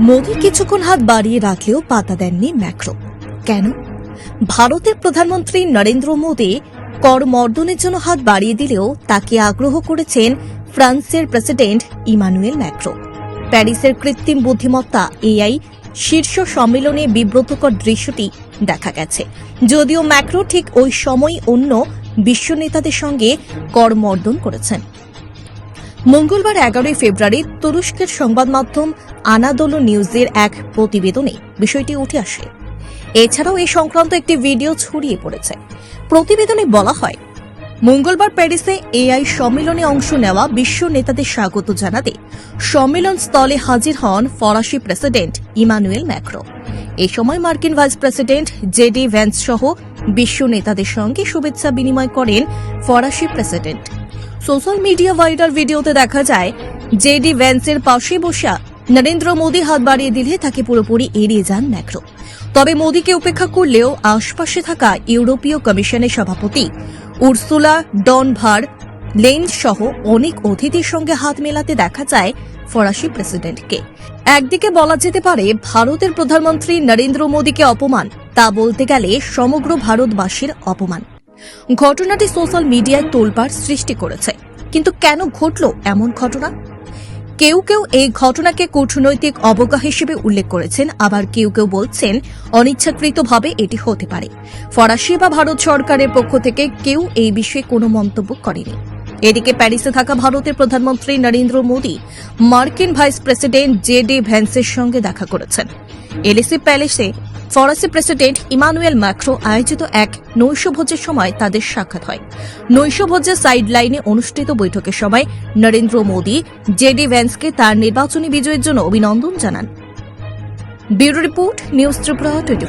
মোদী কিছুক্ষণ হাত বাড়িয়ে রাখলেও পাতা দেননি ম্যাক্রো। কেন? ভারতের প্রধানমন্ত্রী নরেন্দ্র মোদী করমর্দনের জন্য হাত বাড়িয়ে দিলেও তাকে আগ্রহ করেছেন ফ্রান্সের প্রেসিডেন্ট ইমানুয়েল ম্যাক্রো। প্যারিসের কৃত্রিম বুদ্ধিমত্তা এআই শীর্ষ সম্মেলনে বিব্রতকর দৃশ্যটি দেখা গেছে। যদিও ম্যাক্রো ঠিক ওই সময় অন্য বিশ্ব নেতাদের সঙ্গে করমর্দন করেছেন। মঙ্গলবার এগারোই ফেব্রুয়ারি তুরস্কের সংবাদ মাধ্যম আনাদোলো নিউজের এক প্রতিবেদনে বিষয়টি উঠে আসে। এছাড়াও এই সংক্রান্ত একটি ভিডিও ছড়িয়ে পড়েছে। প্রতিবেদনে বলা হয়, মঙ্গলবার প্যারিসে এআই সম্মেলনে অংশ নেওয়া বিশ্ব নেতাদের স্বাগত জানাতে সম্মেলন স্থলে হাজির হন ফরাসি প্রেসিডেন্ট ইমানুয়েল ম্যাক্রো। এ সময় মার্কিন ভাইস প্রেসিডেন্ট জেডি ভ্যান্স সহ বিশ্ব নেতাদের সঙ্গে শুভেচ্ছা বিনিময় করেন ফরাসি প্রেসিডেন্ট। সোশ্যাল মিডিয়া ভাইরাল ভিডিওতে দেখা যায় জেডি ভ্যান্সের পাশে বসা নরেন্দ্র মোদী হাত বাড়িয়ে দিলে তাকে পুরোপুরি এড়িয়ে যান ম্যাক্রো তবে মোদীকে উপেক্ষা করলেও আশপাশে থাকা ইউরোপীয় কমিশনের সভাপতি উর্সুলা ডন ভার লেন সহ অনেক অতিথির সঙ্গে হাত মেলাতে দেখা যায় ফরাসি প্রেসিডেন্টকে। একদিকে বলা যেতে পারে, ভারতের প্রধানমন্ত্রী নরেন্দ্র মোদীকে অপমান, তা বলতে গেলে সমগ্র ভারতবাসীর অপমান। ঘটনাটি সোশ্যাল মিডিয়ায় তোলপাড় সৃষ্টি করেছে। কিন্তু কেন ঘটল এমন ঘটনা? কেউ কেউ এই ঘটনাকে কূটনৈতিক অবজ্ঞা হিসেবে উল্লেখ করেছেন, আবার কেউ কেউ বলছেন অনিচ্ছাকৃতভাবে এটি হতে পারে। ফরাসি বা ভারত সরকারের পক্ষ থেকে কেউ এই বিষয়ে কোনো মন্তব্য করেনি। এদিকে প্যারিসে থাকা ভারতের প্রধানমন্ত্রী নরেন্দ্র মোদী মার্কিন ভাইস প্রেসিডেন্ট জে ডি ভ্যান্সের সঙ্গে দেখা করেছেন। এলিসি প্যালেসে ফরাসি প্রেসিডেন্ট ইমানুয়েল ম্যাক্রো আয়োজিত এক নৈশভোজের সময় তাদের সাক্ষাৎ হয়। নৈশভোজের সাইড লাইনে অনুষ্ঠিত বৈঠকের সময় নরেন্দ্র মোদী জেডি ভ্যান্সকে তার নির্বাচনী বিজয়ের জন্য অভিনন্দন জানান। Bureau report, news Tripura twenty